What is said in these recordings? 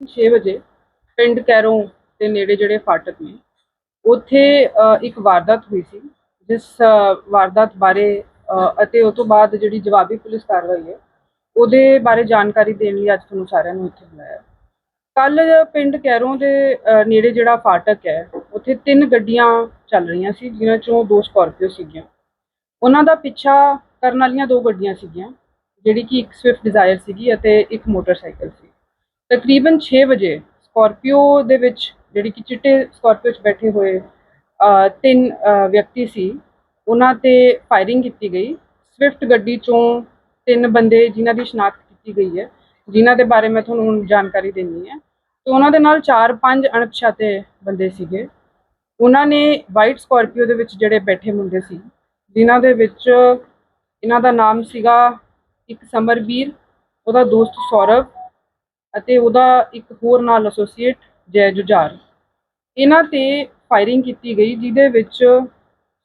6 ਵਜੇ ਪਿੰਡ ਕੈਰੋਂ ਦੇ ਨੇੜੇ ਜਿਹੜੇ ਫਾਟਕ ਨੇ, ਉੱਥੇ ਇੱਕ ਵਾਰਦਾਤ ਹੋਈ ਸੀ, ਜਿਸ ਵਾਰਦਾਤ ਬਾਰੇ ਅਤੇ ਉਸ ਤੋਂ ਬਾਅਦ ਜਿਹੜੀ ਜਵਾਬੀ ਪੁਲਿਸ ਕਾਰਵਾਈ ਹੈ, ਉਹਦੇ ਬਾਰੇ ਜਾਣਕਾਰੀ ਦੇਣ ਲਈ ਅੱਜ ਤੁਹਾਨੂੰ ਸਾਰਿਆਂ ਨੂੰ ਇੱਥੇ ਬੁਲਾਇਆ। ਕੱਲ ਪਿੰਡ ਕੈਰੋਂ ਦੇ ਨੇੜੇ ਜਿਹੜਾ ਫਾਟਕ ਹੈ, ਉੱਥੇ ਤਿੰਨ ਗੱਡੀਆਂ ਚੱਲ ਰਹੀਆਂ ਸੀ, ਜਿਨ੍ਹਾਂ ਚੋਂ ਦੋ ਸਕਾਰਪੀਓ ਸੀਗੀਆਂ। ਉਹਨਾਂ ਦਾ ਪਿੱਛਾ ਕਰਨ ਵਾਲੀਆਂ ਦੋ ਗੱਡੀਆਂ ਸੀਗੀਆਂ, ਜਿਹੜੀ ਕਿ ਇੱਕ ਸਵਿਫਟ ਡਿਜ਼ਾਇਰ ਸੀਗੀ ਅਤੇ ਇੱਕ ਮੋਟਰਸਾਈਕਲ ਸੀ। ਤਕਰੀਬਨ 6 ਵਜੇ ਸਕਾਰਪੀਓ ਦੇ ਵਿੱਚ, ਜਿਹੜੀ ਕਿ ਚਿੱਟੇ ਸਕਾਰਪੀਓ 'ਚ ਬੈਠੇ ਹੋਏ ਤਿੰਨ ਵਿਅਕਤੀ ਸੀ। ਉਹਨਾਂ ਤੇ ਫਾਇਰਿੰਗ ਕੀਤੀ ਗਈ। ਸਵਿਫਟ ਗੱਡੀ ਚੋਂ ਤਿੰਨ ਬੰਦੇ ਜਿਨ੍ਹਾਂ ਦੀ ਸ਼ਨਾਖਤ ਕੀਤੀ ਗਈ ਹੈ, ਜਿਨ੍ਹਾਂ ਦੇ ਬਾਰੇ ਮੈਂ ਤੁਹਾਨੂੰ ਹੁਣ ਜਾਣਕਾਰੀ ਦੇਣੀ ਹੈ। ਤੇ ਉਹਨਾਂ ਦੇ ਨਾਲ 4-5 ਅਣਪਛਾਤੇ ਬੰਦੇ ਸੀਗੇ। ਉਹਨਾਂ ਨੇ ਵਾਈਟ ਸਕਾਰਪੀਓ ਦੇ ਵਿੱਚ ਜਿਹੜੇ ਬੈਠੇ ਮੁੰਡੇ ਸੀ, ਜਿਨ੍ਹਾਂ ਦੇ ਵਿੱਚ ਇਹਨਾਂ ਦਾ ਨਾਮ ਸੀਗਾ ਇੱਕ ਸਮਰਵੀਰ ਉਹਦਾ ਦੋਸਤ ਸੌਰਵ ਅਤੇ ਉਹਦਾ ਇੱਕ ਹੋਰ ਨਾਲ ਐਸੋਸੀਏਟ ਜੈ ਜੁਝਾਰ। ਇਹਨਾਂ ਤੇ ਫਾਇਰਿੰਗ ਕੀਤੀ ਗਈ, ਜਿਹਦੇ ਵਿੱਚ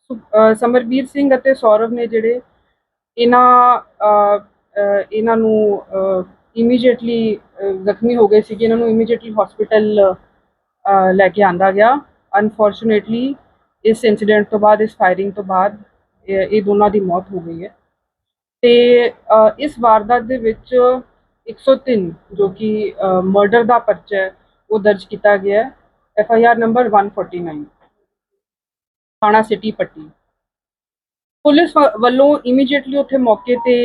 ਸੁ- ਸਮਰਬੀਰ ਸਿੰਘ ਅਤੇ ਸੌਰਵ ਨੇ ਜਿਹੜੇ ਇਹਨਾਂ ਇਹਨਾਂ ਨੂੰ ਇਮੀਡੀਏਟਲੀ ਜ਼ਖਮੀ ਹੋ ਗਏ ਸੀ ਇਹਨਾਂ ਨੂੰ ਇਮੀਡੀਏਟਲੀ ਹਸਪੀਟਲ ਲੈ ਕੇ ਆਂਦਾ ਗਿਆ। ਅਨਫੋਰਚੂਨੇਟਲੀ ਇਸ ਇਨਸੀਡੈਂਟ ਤੋਂ ਬਾਅਦ, ਇਸ ਫਾਇਰਿੰਗ ਤੋਂ ਬਾਅਦ, ਇਹ ਇਹ ਦੋਨਾਂ ਦੀ ਮੌਤ ਹੋ ਗਈ ਹੈ। ਤੇ ਇਸ ਵਾਰਦਾਤ ਦੇ ਵਿੱਚ 103 ਜੋ ਕਿ ਮਰਡਰ ਦਾ ਪਰਚਾ ਹੈ ਉਹ ਦਰਜ ਕੀਤਾ ਗਿਆ ਹੈ। ਐਫ ਆਈ ਆਰ ਨੰਬਰ 149 ਥਾਣਾ ਸਿਟੀ ਪੱਟੀ। ਪੁਲਿਸ ਵ- ਵੱਲੋਂ ਇਮੀਡੀਏਟਲੀ ਉੱਥੇ ਮੌਕੇ ਤੇ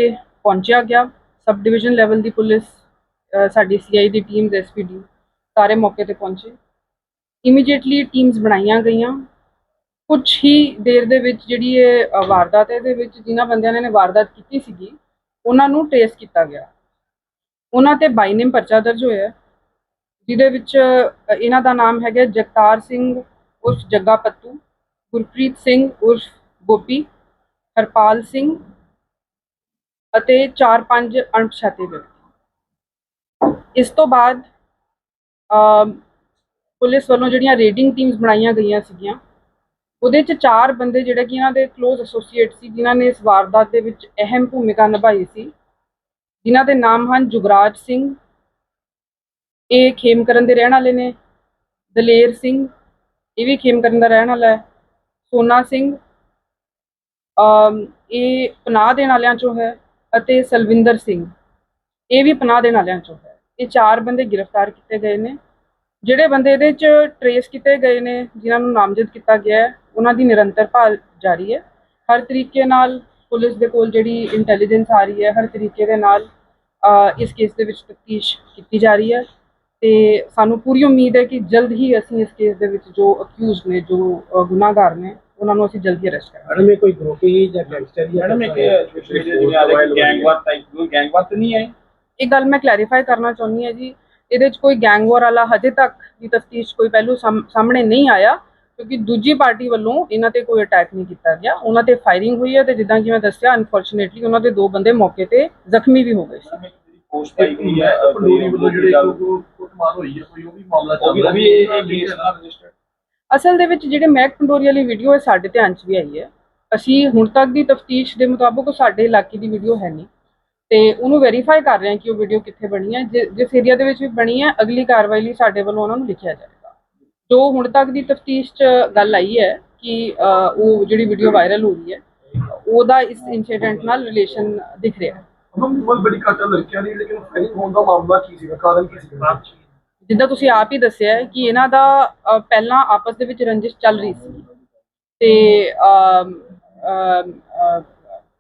ਪਹੁੰਚਿਆ ਗਿਆ। ਸਬ ਡਿਵੀਜ਼ਨ ਲੈਵਲ ਦੀ ਪੁਲਿਸ ਅ, ਸਾਡੀ ਸੀਆਈ ਦੀ ਟੀਮਸ ਐਸਪੀਡੀ ਸਾਰੇ ਮੌਕੇ ਤੇ ਪਹੁੰਚੇ। ਇਮੀਡੀਏਟਲੀ ਟੀਮਸ ਬਣਾਈਆਂ ਗਈਆਂ। ਕੁਝ ਹੀ ਦੇਰ ਦੇ ਵਿੱਚ ਜਿਹੜੀ ਇਹ ਵਾਰਦਾਤ ਹੈ ਇਹਦੇ ਵਿੱਚ ਜਿਨ੍ਹਾਂ ਬੰਦਿਆਂ ਨੇ ਵਾਰਦਾਤ ਕੀਤੀ ਸੀਗੀ ਉਹਨਾਂ ਨੂੰ ਟ੍ਰੇਸ ਕੀਤਾ ਗਿਆ। ਉਹਨਾਂ ਤੇ ਬਾਈਨੇਮ ਪਰਚਾ ਦਰਜ ਹੋਇਆ ਹੈ, ਜਿਹਦੇ ਵਿੱਚ ਅ, ਇਹਨਾਂ ਦਾ ਨਾਮ ਹੈਗਾ ਜਗਤਾਰ ਸਿੰਘ ਉਰਫ ਜੱਗਾ ਪੱਤੂ ਗੁਰਪ੍ਰੀਤ ਸਿੰਘ ਉਰਫ ਗੋਪੀ ਹਰਪਾਲ ਸਿੰਘ ਅਤੇ 4-5 ਅਣਪਛਾਤੇ ਵਿਅਕਤੀ। ਇਸ ਤੋਂ ਬਾਅਦ ਅਮ ਪੁਲਿਸ ਵੱਲੋਂ ਜਿਹੜੀਆਂ ਰੇਡਿੰਗ ਟੀਮਸ ਬਣਾਈਆਂ ਗਈਆਂ ਸੀਗੀਆਂ ਉਹਦੇ ਚ ਚਾਰ ਬੰਦੇ ਜਿਹੜੇ ਕਿ ਇਹਨਾਂ ਦੇ ক্লোਜ਼ ਐਸੋਸੀਏਟ ਸੀ ਜਿਨ੍ਹਾਂ ਨੇ ਇਸ ਵਾਰਦਾਤ ਦੇ ਵਿੱਚ ਅਹਿਮ ਭੂਮਿਕਾ ਨਿਭਾਈ ਸੀ ਜਿਨ੍ਹਾਂ ਦੇ ਨਾਮ ਹਨ ਜੁਗਰਾਜ ਸਿੰਘ, ਇਹ ਖੇਮਕਰਨ ਦੇ ਰਹਿਣ ਵਾਲੇ ਨੇ, ਦਲੇਰ ਸਿੰਘ, ਇਹ ਵੀ ਖੇਮਕਰਨ ਦਾ ਰਹਿਣ ਵਾਲਾ ਹੈ, ਸੋਨਾ ਸਿੰਘ ਇਹ ਪਨਾਹ ਦੇਣ ਵਾਲਿਆਂ ਚੋਂ ਹੈ ਅਤੇ ਸਲਵਿੰਦਰ ਸਿੰਘ, ਇਹ ਵੀ ਪਨਾਹ ਦੇਣ ਵਾਲਿਆਂ ਚੋਂ ਹੈ। ਇਹ ਚਾਰ ਬੰਦੇ ਗ੍ਰਿਫਤਾਰ ਕੀਤੇ ਗਏ ਨੇ, ਜਿਹੜੇ ਬੰਦੇ ਇਹਦੇ ਚ ਟਰੇਸ ਕੀਤੇ ਗਏ ਨੇ, ਜਿਨ੍ਹਾਂ ਨੂੰ ਨਾਮਜ਼ਦ ਕੀਤਾ ਗਿਆ ਹੈ, ਉਹਨਾਂ ਦੀ ਨਿਰੰਤਰ ਭਾਲ ਜਾਰੀ ਹੈ। ਹਰ ਤਰੀਕੇ ਨਾਲ ਪੁਲਿਸ ਦੇ ਕੋਲ ਜਿਹੜੀ ਇੰਟੈਲੀਜੈਂਸ ਆ ਰਹੀ ਹੈ ਹਰ ਤਰੀਕੇ ਦੇ ਨਾਲ ਇਸ ਕੇਸ ਦੇ ਵਿੱਚ ਤਫਤੀਸ਼ ਕੀਤੀ ਜਾ ਰਹੀ ਹੈ ਤੇ ਸਾਨੂੰ ਪੂਰੀ ਉਮੀਦ ਹੈ ਕਿ ਜਲਦ ਹੀ ਅਸੀਂ ਇਸ ਕੇਸ ਦੇ ਵਿੱਚ ਜੋ ਅਕਿਊਜ਼ਡ ਨੇ ਜੋ ਗੁਨਾਹਗਾਰ ਨੇ ਉਹਨਾਂ ਨੂੰ ਅਸੀਂ ਜਲਦੀ ਅਰੈਸਟ ਕਰਾਂਗੇ। ਮੈਡਮ ਇਹ ਕੋਈ ਗਰੋਹੀ ਜਾਂ ਗੈਂਗਸਟਰ ਜਾਂ ਮੈਡਮ ਰਿਹਾ ਗੈਂਗਵਾਰ ਟਾਈਪ ਕੋਈ ਗੈਂਗਵਾਰ ਤਾਂ ਨਹੀਂ ਹੈ ਇਹ ਗੱਲ ਮੈਂ ਕਲੈਰੀਫਾਈ ਕਰਨਾ ਚਾਹੁੰਦੀ ਹਾਂ ਜੀ ਇਹਦੇ 'ਚ ਕੋਈ ਗੈਂਗ ਵਾਰ ਵਾਲਾ ਹਜੇ ਤੱਕ ਦੀ ਤਫਤੀਸ਼ ਕੋਈ ਪਹਿਲੂ ਸਾਹਮ- ਸਾਹਮਣੇ ਨਹੀਂ ਆਇਆ। ਕਿਉਂਕਿ ਦੂਜੀ ਪਾਰਟੀ ਵੱਲੋਂ ਇਹਨਾਂ ਤੇ ਕੋਈ ਅਟੈਕ ਨਹੀਂ ਕੀਤਾ ਗਿਆ। ਉਹਨਾਂ ਤੇ ਫਾਇਰਿੰਗ ਹੋਈ ਹੈ ਤੇ ਜਿੱਦਾਂ ਕਿ ਮੈਂ ਦੱਸਿਆ ਅਨਫੋਰਚੂਨੇਟਲੀ ਉਹਨਾਂ ਦੇ ਦੋ ਬੰਦੇ ਮੌਕੇ ਤੇ ਜ਼ਖਮੀ ਵੀ ਹੋ ਗਏ ਸੀ। ਪੋਸਟ ਆਈ ਗਈ ਹੈ ਪੰਡੋਰੀ ਵੱਲੋਂ ਜਿਹੜੇ ਕੋਈ ਕੁੱਟਮਾਰ ਹੋਈ ਹੈ ਕੋਈ ਉਹ ਵੀ ਮਾਮਲਾ ਉਹ ਵੀ ਉਹ ਵੀ ਇਹ ਇਹ ਕੇਸ ਨਾਲ ਰਜਿਸਟਰਡ ਅਸਲ ਦੇ ਵਿੱਚ ਜਿਹੜੇ ਮਹਿਕ ਪੰਡੋਰੀ ਵਾਲੀ ਵੀਡੀਓ ਹੈ ਸਾਡੇ ਧਿਆਨ 'ਚ ਵੀ ਆਈ ਹੈ। ਅਸੀਂ ਹੁਣ ਤੱਕ ਦੀ ਤਫਤੀਸ਼ ਦੇ ਮੁਤਾਬਕ ਸਾਡੇ ਇਲਾਕੇ ਦੀ ਵੀਡੀਓ ਹੈ ਨਹੀਂ। ਤੇ ਉਹਨੂੰ ਵੈਰੀਫਾਈ ਕਰ ਰਹੇ ਹਾਂ ਕਿ ਉਹ ਵੀਡੀਓ ਕਿੱਥੇ ਬਣੀ ਹੈ। ਜਿ- ਜਿਸ ਏਰੀਆ ਦੇ ਵਿੱਚ ਵੀ ਬਣੀ ਹੈ ਅਗਲੀ ਕਾਰਵਾਈ ਲਈ ਸਾਡੇ ਵੱਲੋਂ ਉਹਨਾਂ ਨੂੰ ਲਿਖਿਆ ਜਾਏਗਾ ਜੋ ਹੁਣ ਤੱਕ ਦੀ ਤਫਤੀਸ਼ 'ਚ ਗੱਲ ਆਈ ਹੈ ਕਿ ਉਹ ਜਿਹੜੀ ਵੀਡੀਓ ਵਾਇਰਲ ਹੋ ਰਹੀ ਹੈ ਉਹਦਾ ਇਸ ਇਨਸੀਡੈਂਟ ਨਾਲ ਰਿਲੇਸ਼ਨ ਦਿਖ ਰਿਹਾ ਹੈ। ਉਹਨਾਂ ਬਹੁਤ ਬੜੀ ਘਟਨਾ ਲੜਕੀਆਂ ਦੀ ਲੇਕਿਨ ਫਾਇਰਿੰਗ ਹੋਣ ਦਾ ਮਾਮਲਾ ਕੀ ਸੀਗਾ? ਕਾਰਨ ਕੀ ਸੀਗਾ? ਜਿੱਦਾਂ ਤੁਸੀਂ ਆਪ ਹੀ ਦੱਸਿਆ ਹੈ ਕਿ ਇਹਨਾਂ ਦਾ ਪਹਿਲਾਂ ਆਪਸ ਦੇ ਵਿੱਚ ਰੰਜਿਸ਼ ਚੱਲ ਰਹੀ ਸੀ। ਤੇ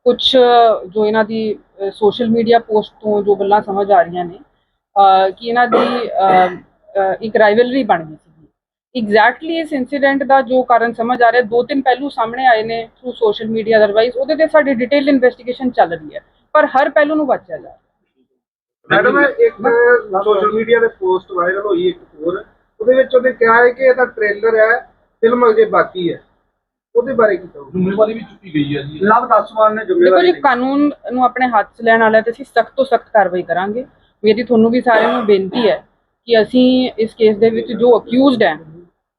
ਕੁਝ ਜੋ ਇਹਨਾਂ ਦੀ ਸੋਸ਼ਲ ਮੀਡੀਆ ਪੋਸਟ ਤੋਂ ਜੋ ਗੱਲਾਂ ਸਮਝ ਆ ਰਹੀਆਂ ਨੇ ਕਿ ਇਹਨਾਂ ਦੀ ਇੱਕ ਰਾਈਵਲਰੀ ਬਣ ਗਈ ਸੀ। ਐਗਜ਼ੈਕਟਲੀ ਇਸ ਇਨਸੀਡੈਂਟ ਦਾ ਜੋ ਕਾਰਨ ਸਮਝ ਆ ਰਿਹਾ ਦੋ ਤਿੰਨ ਪਹਿਲੂ ਸਾਹਮਣੇ ਆਏ ਨੇ ਥਰੂ ਸੋਸ਼ਲ ਮੀਡੀਆ ਅਦਰਵਾਈਜ਼ ਉਹਦੇ ਤੇ ਸਾਡੀ ਡਿਟੇਲ ਇਨਵੈਸਟੀਗੇਸ਼ਨ ਚੱਲ ਰਹੀ ਹੈ ਪਰ ਹਰ ਪਹਿਲੂ ਨੂੰ ਵਾਚਿਆ ਜਾ ਰਿਹਾ। ਮੈਡਮ ਇੱਕ ਸੋਸ਼ਲ ਮੀਡੀਆ ਤੇ ਪੋਸਟ ਵਾਇਰਲ ਹੋਈ ਇੱਕ ਹੋਰ ਉਹਦੇ ਵਿੱਚ ਉਹਨੇ ਕਿਹਾ ਹੈ ਕਿ ਇਹਦਾ ਟ੍ਰੇਲਰ ਹੈ ਫਿਲਮ ਅਜੇ ਬਾਕੀ ਹੈ। ਉਹਦੇ ਬਾਰੇ ਕੀ ਕਹੋਗੇ? ਜ਼ਿੰਮੇਵਾਰੀ ਵੀ ਚੁੱਕੀ ਗਈ ਹੈ ਜੀ। ਲਵ ਦਸਵਾਨ ਨੇ ਦੇਖੋ ਜੀ ਕਾਨੂੰਨ ਨੂੰ ਆਪਣੇ ਹੱਥ 'ਚ ਲੈਣ ਵਾਲਾ ਤੇ ਅਸੀਂ ਸਖਤ ਤੋਂ ਸਖਤ ਕਾਰਵਾਈ ਕਰਾਂਗੇ। ਮੇਰੀ ਤੁਹਾਨੂੰ ਵੀ ਸਾਰਿਆਂ ਨੂੰ ਬੇਨਤੀ ਹੈ ਕਿ ਅਸੀਂ ਇਸ ਕੇਸ ਦੇ ਵਿੱਚ ਜੋ ਅਕਿਊਜ਼ਡ ਹੈ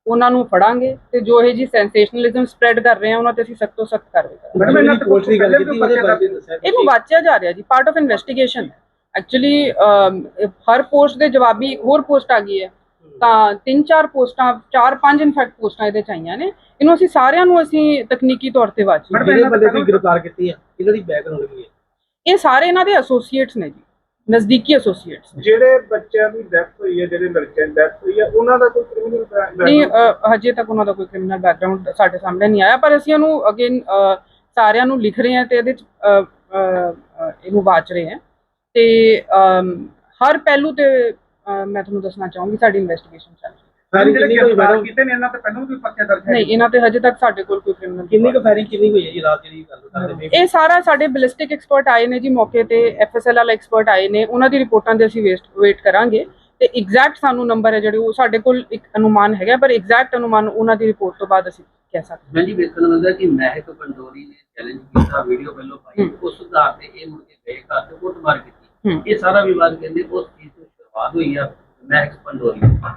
ਉਹਨਾਂ ਨੂੰ ਫੜਾਂਗੇ ਤੇ ਜੋ ਇਹ ਜੀ ਸੈਂਸੇਸ਼ਨਲਿਜ਼ਮ ਸਪਰੈਡ ਕਰ ਰਹੇ ਆ ਉਹਨਾਂ ਤੇ ਅਸੀਂ ਸਖਤ ਤੋਂ ਸਖਤ ਕਾਰਵਾਈ ਕਰਾਂਗੇ। ਮੈਡਮ ਇਹਨਾਂ ਤੇ ਦੀ ਗੱਲ ਕੀਤੀ ਉਹਦੇ ਬਾਰੇ ਦੱਸਿਆ ਇਹਨੂੰ ਵਾਚਿਆ ਜਾ ਰਿਹਾ ਜੀ ਪਾਰਟ ਆਫ ਇਨਵੈਸਟੀਗੇਸ਼ਨ ਐਕਚੁਅਲੀ ਹਰ ਪੋਸਟ ਦੇ ਜਵਾਬੀ ਇੱਕ ਹੋਰ ਪੋਸਟ ਆ ਗਈ ਹੈ। ਤਾਂ ਤਿੰਨ ਚਾਰ ਪੋਸਟਾਂ ਚਾਰ ਪੰਜ ਇਨਫੈਕਟ ਪੋਸਟਾਂ ਇਹਦੇ ਚ ਆਈਆਂ ਨੇ। ਇਹਨੂੰ ਅਸੀਂ ਸਾਰਿਆਂ ਨੂੰ ਅਸੀਂ ਤਕਨੀਕੀ ਤੌਰ ਤੇ ਵਾਚੀ। ਮੈਡਮ ਜਿਹੜੇ ਬੰਦੇ ਦੀ ਗ੍ਰਿਫਤਾਰ ਕੀਤੀ ਹੈ ਇਹਨਾਂ ਦੀ ਬੈਕਗ੍ਰਾਉਂਡ ਕੀ ਹੈ? ਇਹ ਸਾਰੇ ਇਹਨਾਂ ਦੇ ਐਸੋਸੀਏਟਸ ਨੇ ਜੀ। ਨਜ਼ਦੀਕੀ ਐਸੋਸੀਏਟਸ ਜਿਹੜੇ ਬੱਚਿਆਂ ਦੀ ਡੈਥ ਹੋਈ ਹੈ ਜਿਹੜੇ ਲੜਕਿਆਂ ਦੀ ਡੈਥ ਹੋਈ ਹੈ ਉਹਨਾਂ ਦਾ ਕੋਈ ਕ੍ਰਿਮੀਨਲ ਨਹੀਂ ਅ, ਹਜੇ ਤੱਕ ਉਹਨਾਂ ਦਾ ਕੋਈ ਕ੍ਰਿਮੀਨਲ ਬੈਕਗ੍ਰਾਉਂਡ ਸਾਡੇ ਸਾਹਮਣੇ ਨਹੀਂ ਆਇਆ ਪਰ ਅਸੀਂ ਉਹਨੂੰ ਅਗੇਨ ਸਾਰਿਆਂ ਨੂੰ ਲਿਖ ਰਹੇ ਹਾਂ ਤੇ ਇਹਦੇ ਚ ਅ, ਅ, ਅ, ਇਹਨੂੰ ਵਾਚ ਰਹੇ ਹਾਂ। ਤੇ ਅਮ, ਹਰ ਪਹਿਲੂ ਤੇ ਅ, ਮੈਂ ਤੁਹਾਨੂੰ ਦੱਸਣਾ ਚਾਹੂੰਗੀ ਸਾਡੀ ਇਨਵੈਸਟੀਗੇਸ਼ਨ ਚੱਲ ਰਹੀ ਹੈ। ਫਾਇਰਿੰਗ ਕਿੰਨੀ ਕੁ ਹੋਈ ਮੈਡਮ ਕੀਤੇ ਨੇ ਇਹਨਾਂ ਤੇ ਪਹਿਲਾਂ ਵੀ ਪਰਚੇ ਦਰਜ ਨਹੀਂ ਇਹਨਾਂ ਤੇ ਹਜੇ ਤੱਕ ਸਾਡੇ ਕੋਲ ਕੋਈ ਕ੍ਰਿਮੀਨਲ ਕਿੰਨੀ ਕੁ ਫਾਇਰਿੰਗ ਕਿੰਨੀ ਹੋਈ ਹੈ ਜੀ ਰਾਤ ਜਿਹੜੀ ਗੱਲ ਕਰਦੇ ਪਏ ਇਹ ਸਾਰਾ ਸਾਡੇ ਬੈਲਿਸਟਿਕ ਐਕਸਪਰਟ ਆਏ ਨੇ ਜੀ ਮੌਕੇ ਤੇ ਐਫਐਸਐਲ ਵਾਲਾ ਐਕਸਪਰਟ ਆਏ ਨੇ ਉਹਨਾਂ ਦੀ ਰਿਪੋਰਟਾਂ ਦੇ ਅਸੀਂ ਵੇਸਟ ਵੇਟ ਕਰਾਂਗੇ ਤੇ ਐਗਜ਼ੈਕਟ ਸਾਨੂੰ ਨੰਬਰ ਹੈ ਜਿਹੜੇ ਉਹ ਸਾਡੇ ਕੋਲ ਇੱਕ ਅਨੁਮਾਨ ਹੈਗਾ ਪਰ ਐਗਜ਼ੈਕਟ ਅਨੁਮਾਨ ਉਹਨਾਂ ਦੀ ਰਿਪੋਰਟ ਤੋਂ ਬਾਅਦ ਅਸੀਂ ਕਹਿ ਸਕਦੇ ਹਾਂ। ਮੈਂ ਜੀ ਵੇਖਣ ਨੂੰ ਮਿਲਦਾ ਕਿ ਮਹਿਕ ਪੰਡੋਰੀ ਨੇ ਚੈਲੰਜ ਕੀਤਾ ਵੀਡੀਓ ਪਹਿਲਾਂ ਪਾਈ ਹੂੰ। ਉਸ ਆਧਾਰ ਤੇ ਇਹ ਮੁੜ ਕੇ ਗਏ ਘਰ ਤੇ ਕੁੱਟਮਾਰ ਕੀਤੀ ਹੂੰ। ਇਹ ਸਾਰਾ ਵਿਵਾਦ ਕਹਿੰਦੇ ਉਸ ਚੀਜ਼ ਤੋਂ ਸ਼ੁਰੂਆਤ ਹੋਈ ਆ ਮਹਿਕ ਪੰਡੋਰੀ ਤੋਂ।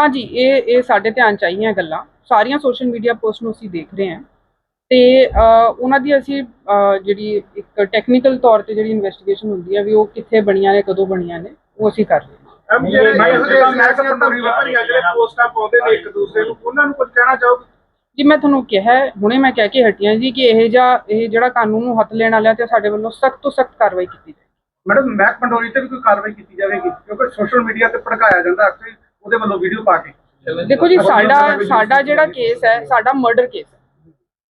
ਹਾਂਜੀ ਇਹ ਇਹ ਸਾਡੇ ਧਿਆਨ ਚ ਆਈਆਂ ਗੱਲਾਂ। ਸਾਰੀਆਂ ਸੋਸ਼ਲ ਮੀਡੀਆ ਪੋਸਟ ਨੂੰ ਅਸੀਂ ਦੇਖ ਰਹੇ ਹਾਂ। ਤੇ ਉਹਨਾਂ ਦੀ ਅਸੀਂ ਜਿਹੜੀ ਇੱਕ ਟੈਕਨੀਕਲ ਤੌਰ ਤੇ ਜਿਹੜੀ ਇਨਵੈਸਟੀਗੇਸ਼ਨ ਹੁੰਦੀ ਹੈ ਵੀ ਉਹ ਕਿੱਥੇ ਬਣੀਆਂ ਨੇ ਕਦੋਂ ਬਣੀਆਂ ਨੇ ਉਹ ਅਸੀਂ ਕਰ ਰਹੇ ਹਾਂ। ਅਬ ਜਿਹੜੇ ਮੈਂ ਪੰਡੋਰੀ ਵਾਪਰੀਆਂ ਜਿਹੜੇ ਪੋਸਟਾਂ ਪਾਉਂਦੇ ਨੇ ਇੱਕ ਦੂਸਰੇ ਨੂੰ। ਉਹਨਾਂ ਨੂੰ ਕੁਝ ਕਹਿਣਾ ਚਾਹੋਗੇ? ਜੀ ਮੈਂ ਤੁਹਾਨੂੰ ਕਿਹਾ ਹੁਣੇ ਮੈਂ ਕਹਿ ਕੇ ਹਟੀ ਹਾਂ ਜੀ ਕਿ ਇਹ ਜਿਹਾ ਇਹ ਜਿਹੜਾ ਕਾਨੂੰਨ ਨੂੰ ਹੱਥ ਲੈਣ ਵਾਲਿਆਂ ਤੇ ਸਾਡੇ ਵੱਲੋਂ ਸਖਤ ਤੋਂ ਸਖਤ ਕਾਰਵਾਈ ਕੀਤੀ ਜਾਏ ਮੈਡਮ ਮਹਿਕ ਪੰਡੋਰੀ ਤੇ ਵੀ ਕੋਈ ਕਾਰਵਾਈ ਕੀਤੀ ਜਾਵੇਗੀ ਕਿਉਂਕਿ ਸੋਸ਼ਲ ਮੀਡੀਆ ਤੇ ਭੜਕਾਇਆ ਜਾਂਦਾ ਅਕਸਰ ਉਹਦੇ ਵੱਲੋਂ ਵੀਡੀਓ ਪਾ ਕੇ। ਦੇਖੋ ਜੀ ਸਾਡਾ ਸਾਡਾ ਜਿਹੜਾ ਕੇਸ ਹੈ ਸਾਡਾ ਮਰਡਰ ਕੇਸ ਹੈ।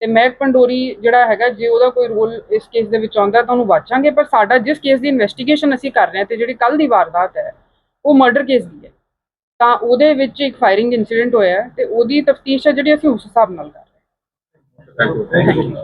ਤੇ ਮਹਿਕ ਪੰਡੋਰੀ ਜਿਹੜਾ ਹੈਗਾ ਜੇ ਉਹਦਾ ਕੋਈ ਰੋਲ ਇਸ ਕੇਸ ਦੇ ਵਿੱਚ ਆਉਂਦਾ ਤਾਂ ਉਹਨੂੰ ਵਾਚਾਂਗੇ। ਪਰ ਸਾਡਾ ਜਿਸ ਕੇਸ ਦੀ ਇਨਵੈਸਟੀਗੇਸ਼ਨ ਅਸੀਂ ਕਰ ਰਹੇ ਹਾਂ ਤੇ ਜਿਹੜੀ ਕੱਲ ਦੀ ਵਾਰਦਾਤ ਹੈ ਉਹ ਮਰਡਰ ਕੇਸ ਦੀ ਹੈ। ਤਾਂ ਉਹਦੇ ਵਿੱਚ ਇੱਕ ਫਾਇਰਿੰਗ ਇਨਸੀਡੈਂਟ ਹੋਇਆ ਹੈ ਤੇ ਉਹਦੀ ਤਫਤੀਸ਼ ਹੈ ਜਿਹੜੀ ਅਸੀਂ ਉਸ ਹਿਸਾਬ ਨਾਲ ਕਰ ਰਹੇ ਹਾਂ। Thank you